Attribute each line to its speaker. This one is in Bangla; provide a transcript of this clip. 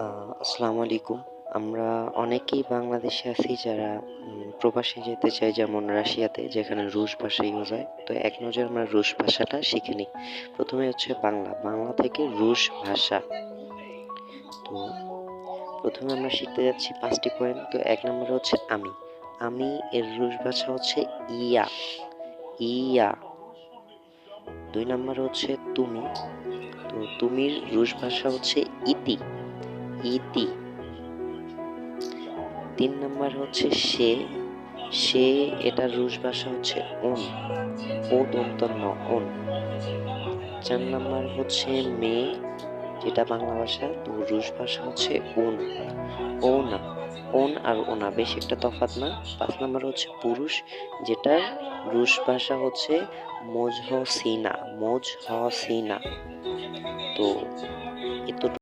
Speaker 1: আসসালামু আলাইকুম আমরা অনেকেই বাংলাদেশে আছি যারা প্রবাসে যেতে চাই, যেমন রাশিয়াতে, যেখানে রুশ ভাষা ইউজ হয়। তো এক নজর আমরা রুশ ভাষাটা শিখে নিই। প্রথমে হচ্ছে বাংলা। বাংলা থেকে রুশ ভাষা। তো প্রথমে আমরা শিখতে যাচ্ছি পাঁচটি পয়েন্ট। তো এক নম্বরে হচ্ছে আমি। আমি এর রুশ ভাষা হচ্ছে ইয়া। ইয়া। দুই নম্বরে হচ্ছে তুমি। তো তুমির রুশ ভাষা হচ্ছে ইতি। ইতি তিন নাম্বার হচ্ছে সে সে এটার রুশ ভাষা হচ্ছে ওন ও দন্তন্য ওন চার নাম্বার হচ্ছে মেয়ে যেটা বাংলা ভাষা, তো রুশ ভাষা হচ্ছে ওন ওনা ওন আর ওনা বেশ একটা তফাৎ না? পাঁচ নাম্বার হচ্ছে পুরুষ যেটার রুশ ভাষা হচ্ছে মোজহসিনা মোজহসিনা তো এত